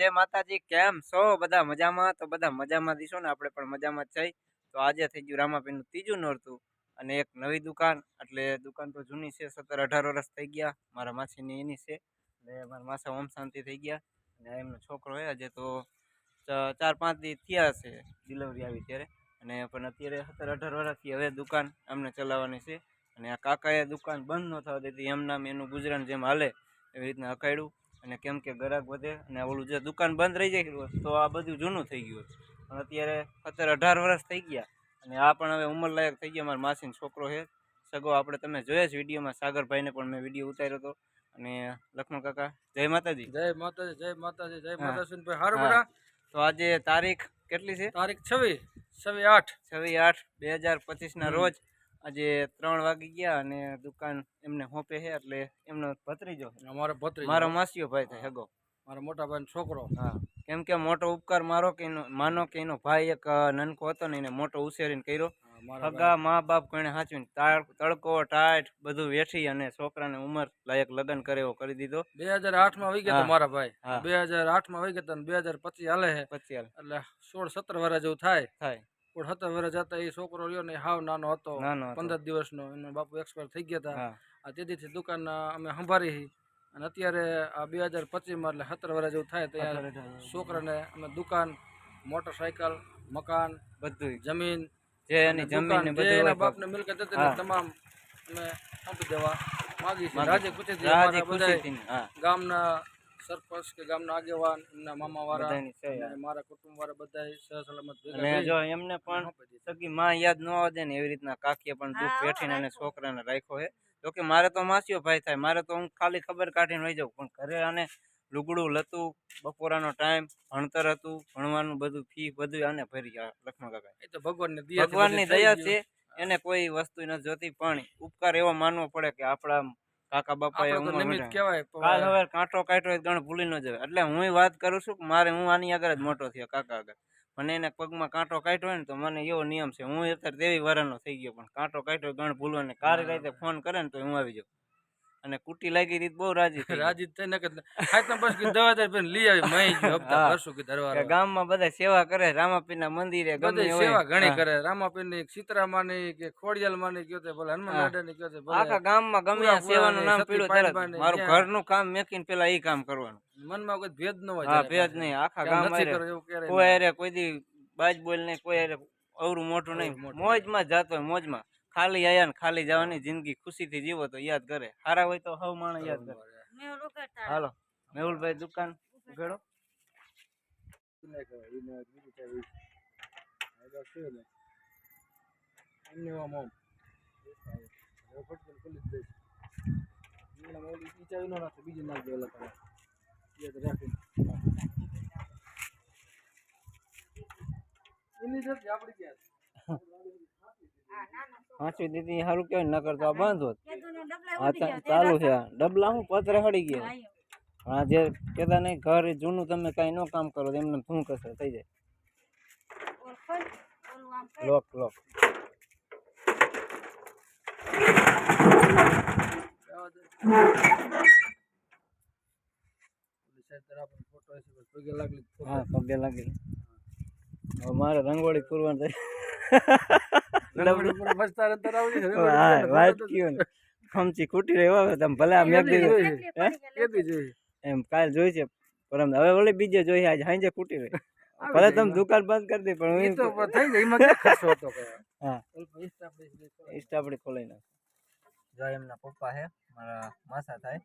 જય માતાજી, કેમ છો? બધા મજામાં? તો બધા મજામાં દીશો ને આપણે પણ મજામાં જ છીએ. તો આજે થઈ ગયું રામાપીનું ત્રીજું નોરતું અને એક નવી દુકાન. એટલે દુકાન તો જૂની છે, સત્તર અઢાર વર્ષ થઈ ગયા. મારા માસીની એની છે. એટલે મારા માસા ઓમ શાંતિ થઈ ગયા. અને એમનો છોકરો હોય આજે તો ચાર પાંચ દી થયા છે ડિલિવરી આવી ત્યારે. અને પણ અત્યારે સત્તર અઢાર વર્ષથી હવે દુકાન અમને ચલાવવાની છે. અને આ કાકાએ દુકાન બંધ ન થવા દીધી. એમ નામ એનું ગુજરાન જેમ હાલે એવી રીતના અકાળ્યું અને કેમ કે ગ્રાહક વધે અને ઓલું જે દુકાન બંધ રહી જાય તો આ બધું જૂનું થઈ ગયું. પણ અત્યારે અત્યારે અઢાર વર્ષ થઈ ગયા અને આ પણ હવે ઉંમરલાયક થઈ ગયા મારા માસીનો છોકરો છે. સગો આપણે તમે જોયા જ વિડીયોમાં. સાગરભાઈને પણ મેં વીડિયો ઉતાર્યો હતો. અને લક્ષ્મણ કાકા જય માતાજી. જય માતાજી જય માતાજી જય માતાજી હારું હા. તો આજે તારીખ કેટલી છે? તારીખ છવ્વીસ છવ્વીસ આઠ. છવ્વીસ આઠ બે હજાર પચીસના રોજ આજે ત્રણ વાગી ગયા અને દુકાન એમને હોપે છે એટલે એમનો ભત્રીજો અમારો ભત્રીજો. મારો માસીઓ ભાઈ થાય હગો. મારો મોટા ભાઈ છોકરો. હા. કેમ કે મોટો ઉપકાર મારો કે એનો માનો કે એનો ભાઈ એક નનકો હતો ને એને મોટો ઉછેરીને કર્યો. હગા મા બાપ કોઈને સાચવીને તડકો ટાઈટ બધું વેઠી અને છોકરાને ઉંમર લાયક લગ્ન કરે એવો કરી દીધો. બે હજાર આઠમાં વહી ગયા મારા ભાઈ. બે હજાર આઠમાં વહી ગયા તા બે હજાર પચીસ હાલે છે. હાલ. એટલે સોળ સત્તર વર્ષ જેવું થાય. થાય. સોળ હતા વેરા જતા એ છોકરો રહ્યો ને હાવ નાનો હતો પંદર દિવસનો એનો બાપુ એક્સપાયર થઈ ગયા હતા આ તેથી દુકાન અમે સંભાળી અને અત્યારે આ બે હજાર પચીસમાં એટલે સત્તર વર્ષ જેવું થાય ત્યાં છોકરાને અમે દુકાન મોટરસાયકલ મકાન બધું જમીન જે એની જમીન ને જે એના બાપને મિલકત હતી તમામ અમે આપી દેવા માગી છીએ. રાજી ગામના સરપંચ કે ગામના આગેવાન એમના મામા વાળા બધાની છે યાર. અને મારા કુટુંબ વાળા બધાય સહસલામત અને જો એમને પણ સગી માં યાદ ન આવે ને એવી રીતના કાકીએ પણ દુઃખ વેઠીને અને છોકરાને રાખ્યો છે. કે મારે તો માસીઓ ભાઈ થાય. મારે તો હું ખાલી ખબર કાઢીને રહી જાઉં. પણ ઘરે આને લુગડું લતું બપોરાનો ટાઈમ ભણતર હતું ભણવાનું બધું ફી બધું આને ભરી ગયા લક્ષ્મણ કાકા એ તો ભગવાનની દયા ભગવાનની દયા છે એને કોઈ વસ્તુ નથી જોતી પણ ઉપકાર એવો માનવો પડે કે આપણા કાકા બાપા. કહેવાય કાલ હવે કાંટો કાઢ્યો એ ગણ ભૂલી ન જવાય. એટલે હું વાત કરું છું કે મારે હું આની આગળ જ મોટો થયો કાકા આગળ. મને એને પગમાં કાંટો કાઢ્યો હોય ને તો મને એવો નિયમ છે. હું અત્યારે તેવી વરાનો થઈ ગયો પણ કાંટો કાઢ્યો ગણ ભૂલવા ને કારી રાતે ફોન કરે ને તો હું આવી જાઉં. અને કુટી લાગી રીત બહુ રાજી રાજી થઈને કે બસ કીધું દવા દે લઈ આવી મહી ગયો હપ્તા હા. કે કે ધરવા ગામમાં બધા સેવા કરે રામાપીરના મંદિરે ગમે હોય. સેવા ઘણી. કરે રામાપીરની સીતરામાની કે ખોડિયાલમાની કયો તે ભલે હનુમાન. દાદાની કયો તે ભલે. આખા ગામમાં ગમે સેવા નું સેવાનું નામ સતી તરત મારું. ઘરનું કામ મેકીને પેલા એ કામ કરવાનું. મનમાં કોઈ ભેદ ન હોય હા જ્યારે નહીં. આખા ગામ કોઈ કોઈ દી બાજ બોલ નહીં કોઈ અવરું મોટું નહીં. મોજમાં જાતો હોય મોજમાં. ખાલી આયા ને ખાલી જવાની જિંદગી ખુશીથી જીવો તો યાદ કરે સારા હોય તો હવ માણસ યાદ કરે હાલો મેહુલભાઈ દુકાન કહેવાય, બીજું નાખે, બીજી નાખી દે ઓલા તરફ. એ તો રાખીને. એની સાથે આપણી ક્યાં છે? પાંચવી દીદી સારું કહેવાય નકર તો આ બંધ હોત હા તા- ચાલુ છે આ. ડબલા હું પતરે હળી ગયા હા જે કહેતા નહીં ઘર જૂનું તમે કાંઈ ન કામ કરો તો એમને શું કરશે થઈ જાય લોક લોક જવા દે. ઓલી side તરફ આપણને photo હશે, બસ પગે લાગલી તો photo. હા પગે લાગી હવે મારે રંગોળી પૂરવાનું થાય રંગોળી ઉપર મસ્ત તારે અંદર આવડી છે. રંગોળી હા ઉપર વાત photo કયો ને. ખમચી ખૂટી રહ્યો હવે તમે ભલે આ મેં કેદી દીધું. જોઈ છે? કેદી જોઈ છે? એમ કાલ જોઈ છે પરમ હવે ઓલી બીજે જોઈ આજે હાંજે ખૂટી રહી. ભલે તમે દુકાન બંધ કરી દી પણ ઈ હું તો પણ થઈ જાય એમાં ક્યાં ખર્ચો હતો કઈ? હા. અલ્પ Insta page ને કરો. ઇન્સ્ટા આપણી ખોલાઈ નાખ. જો એમના પપ્પા હે મારા માસા થાય.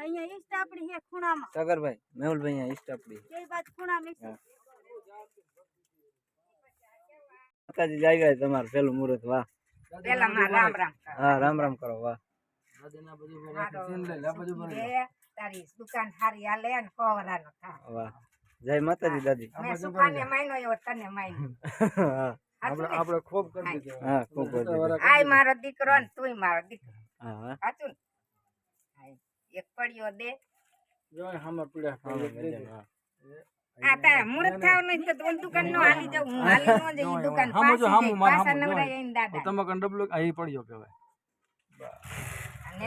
અહીંયા ઈસ્ટ આપણી હે ખૂણામાં. સગરભાઈ મેહુલભાઈ અહીંયા ઇન્સ્ટા આપણી બે બાજુ ખૂણામાં ઈસ્ટ. હા. માતાજી જાય ગયા તમારું પેલું મુહૂર્ત વાહ. રામ રામ કર. હા રામ રામ કરો વાહ. તારી દુકાન હારી હાલે ને કોવરાનો થા વાહ. જય માતાજી દાદી. મેં સુખાને માયનો એવો તને માયનો. આપણે આપણે ખોબ કરી દીધો. હા ખૂબ આય મારો દીકરો ને તુંય મારો દીકરો. હા હા. સાચું ને? હાય. એક પડ્યો દે. જો અહીં હામે પીળા હા, પડી મજાનું, દેજો. હા. આ તારે મુહૂર્ત થાવ નહીં તો દુકાન નો હાલી જાવ હું હાલી નો જઈ દુકાન જઈ. પાછા. દાદા ડબલું પડ્યો કહેવાય અને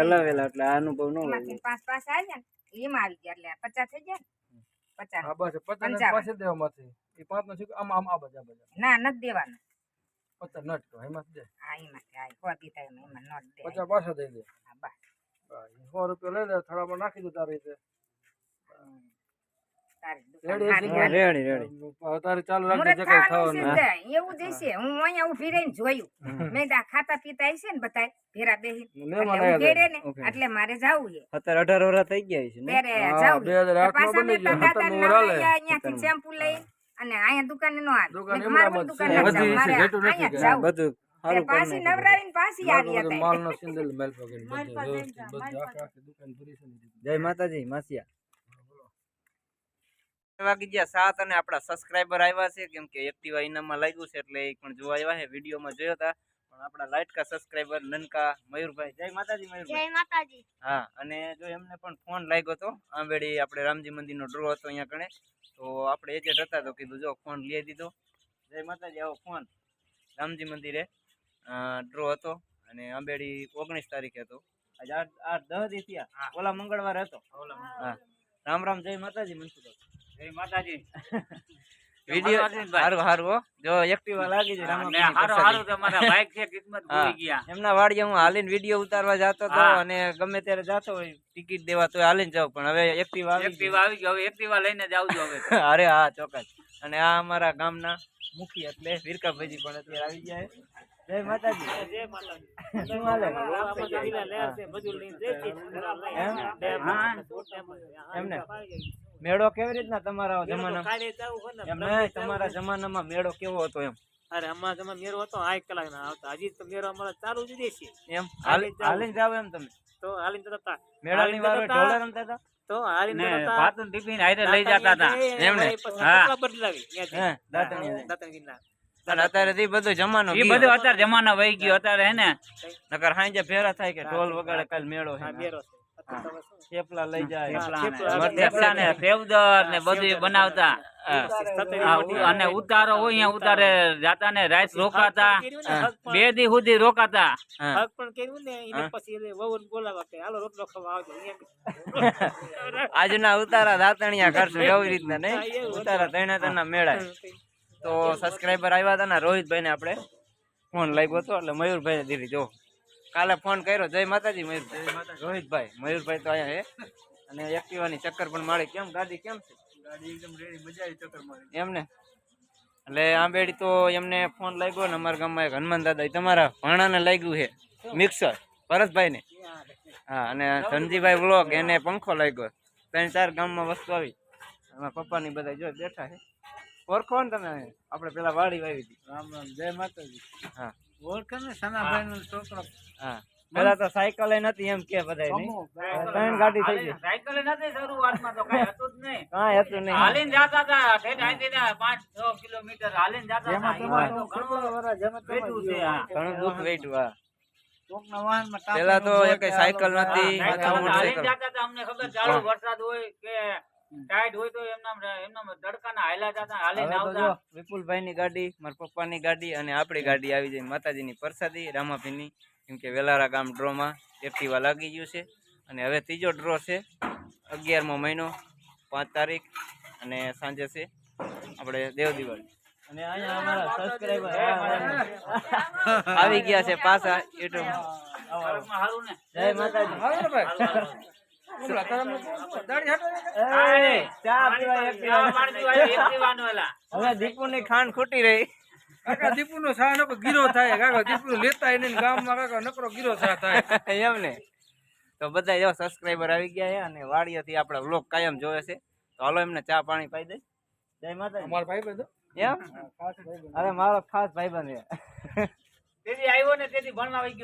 હલાવેલા એટલે અનુભવ નો પાંચ પાંચ આવ્યા ને એમાં આવી ગયા એટલે પચાસ થઈ ગયા પચાસ. હા બસ પચાસ. પાસે દેવા માંથી. એ પાંચ નો શીખો આમ આમ આ આ બાજુ ના નથી દેવાના. પચાસ નટ તો એમાં દે. હા એમાંથી આ સો દીધા એમાં એમાં નોટ દે. પચાસ પાછા દઈ દે. હા, બસ. બસ, સો રૂપિયા લઈ લે થોડામાં નાખી દો તારી રીતે. એટલે મારે જાવું છે. સત્તર અઢાર વર્ષ થઈ ગયા છે. શેમ્પુ લઈ અને અહીંયા દુકાને નો આવી દુકાન. બધી પાછી નવરાવીને પાછી આવી હતા માલ નો સિંદલ મેલ. જય માતાજી માસિયા. વાગી ગયા સાત અને આપણા સબસ્ક્રાઇબર આવ્યા છે કેમ કે એક્ટિવા ઇનામમાં લાગ્યું છે એટલે એ પણ જોવા આવ્યા છે વિડીયોમાં જોયો હતા. પણ આપણા લાઇટકા સબસ્ક્રાઇબર નનકા મયુરભાઈ. જય માતાજી મયુરભાઈ. જય માતાજી. હા અને જો એમને પણ ફોન લાગ્યો હતો આંબેડી આપણે રામજી મંદિરનો ડ્રો હતો અહીંયા કણે તો આપણે એજન્ટ હતા તો કીધું જો ફોન લઈ દીધો. જય માતાજી આવો ફોન રામજી મંદિરે ડ્રો હતો અને આંબેડી ઓગણીસ તારીખે હતો. આજે આઠ આઠ દસ દી થયા. ઓલા મંગળવારે હતો. હા રામ રામ જય માતાજી મનસુભાઈ જય માતાજી. વીડિયો હારું હારું જો એક્ટિવા લાગી છે ને રામાપીરની હારો પ્રસાદી. હારો તમારા બાઈક છે કિસ્મત ભૂલી ગયા. એમના વાડીએ હું હાલીને વીડિયો ઉતારવા જતો હતો અને ગમે ત્યારે જાતો હોય ટિકિટ દેવા તો હાલીને જાવ પણ હવે એક્ટિવા આવી એક્ટિવા આવી ગયો હવે એક્ટિવા લઈને જ આવજો હવે અરે હા ચોક્કસ. અને આ અમારા ગામના મુખી એટલે વીરકાભાઈજી પણ અત્યારે આવી ગયા જય માતાજી. જય માતાજી. શું હાલે. એમને? મેળો કેવી રીતના તમારા જમાના તમારા જમાનામાં મેળો કેવો હતો એમ? અરે અમારા તમે મેરો હતો આઠ કલાક ના આવતા. હજી તો મેરો અમારે ચાલુ જ દેશે એમ? હાલીને હાલી- જાવ. એમ તમે? તો હાલીને જતા હતા. મેળાની વારે ઢોળે રમતા હતા? તો હાલીને જતા હતા. ભાતું ટિફિન હારે લઈ જતા હતા. એમને? હા. બદલાવી દાતણ દાતણ અત્યારે થી બધો જમાનો એ બધો અત્યારે જમાનો વહી ગયો. અત્યારે હે ને નકર હાંજે ફેરા થાય કે ઢોલ વગાડે કાલ મેળો હા, છે. થેપલા લઈ જાય. થેપલા ને- થેપલા ને- બધું બનાવતા. અને ઉતારો હોય ઉતારે જાતા ને રાઈસ રોકાતા બે દી સુધી રોકાતા. આજના ઉતારા દાતણિયા કરશું એવી રીતના નહીં? ઉતારા તેને તેના મેળાય તો સબસ્ક્રાઇબર આવ્યા હતા ને રોહિતભાઈ ને આપણે ફોન લાગ્યો હતો એટલે મયુરભાઈ દીધી. જો કાલે ફોન કર્યો જય માતાજી મયુરભાઈ રોહિતભાઈ મયુરભાઈ તો અહીંયા છે. અને એક્ટિવાની ચક્કર પણ મારી. કેમ ગાડી કેમ છે? ગાડી એકદમ રેડી મજા આવી ચક્કર મારી. એમને એટલે આંબેડી તો એમને ફોન લાગ્યો ને અમારા ગામમાં એક હનુમાન દાદા તમારા ભાણાને લાગ્યું છે મિક્સર ભરતભાઈ ને હા અને ધનજીભાઈ બ્લોક એને પંખો લાગ્યો. ત્રણ ચાર ગામમાં વસ્તુ આવી. એમાં પપ્પાની બધા જો બેઠા છે. ઓળખો ને તમે આપણે પેલા વાડી વાવી હતી. રામ રામ જય માતાજી. હા. ઓળખે ને સનાભાઈ નો છોકરો. હા. પેલા તો સાયકલ નથી એમ કે બધા ત્રણ ગાડી થઈ ગઈ. સાયકલ નથી શરૂઆતમાં તો કઈ હતું જ નહીં. કાંઈ હતું નહીં. હાલીને જાતા હતા ઠેઠ અહીંથી ને પાંચ છ કિલોમીટર હાલીને જાતા હતા. ઘણું વેઠું છે ઘણું દુઃખ વેઠ્યું હા. પેલા તો એકેય સાયકલ નથી અમને ખબર ચાલુ વરસાદ હોય કે ટાઈટ હોય તો એમના એમના તડકાના હાલા જતા હાલે ના આવતા. વિપુલભાઈ ની ગાડી મારા પપ્પાની ગાડી અને આપણી ગાડી આવી જાય માતાજીની પ્રસાદી રામાપીની કેમ કે વેલારા ગામ ડ્રોમાં એક્ટિવા લાગી ગયું છે. અને હવે ત્રીજો ડ્રો છે અગિયારમો મહિનો પાંચ તારીખ અને સાંજે છે આપણે દેવ દિવાળી. અને અહીંયા અમારા સબસ્ક્રાઈબર આવી ગયા છે પાછા યુટ્યુબ તડકમાં હારું ને જય માતાજી. દાઢી દીપુ. હવે દીપુની ખાંડ ખોટી રહી. કાકા દીપુ નો સા નકો ગીરો થાય. કાકા દીપુ લેતા એને ગામમાં કાકા નકરો ગીરો સા થાય. એમ ને. તો બધા જો સબસ્ક્રાઈબર આવી ગયા છે અને વાડીઓથી આપણા વ્લોગ કાયમ જોવે છે. તો હાલો એમને ચા પાણી પાઈ દે. જય માતા અમાર ભાઈ બંધ? એમ? અરે મારો ખાસ ભાઈબંધ છે. તેથી આવ્યો ને તેથી ભણવા આવી ગયો.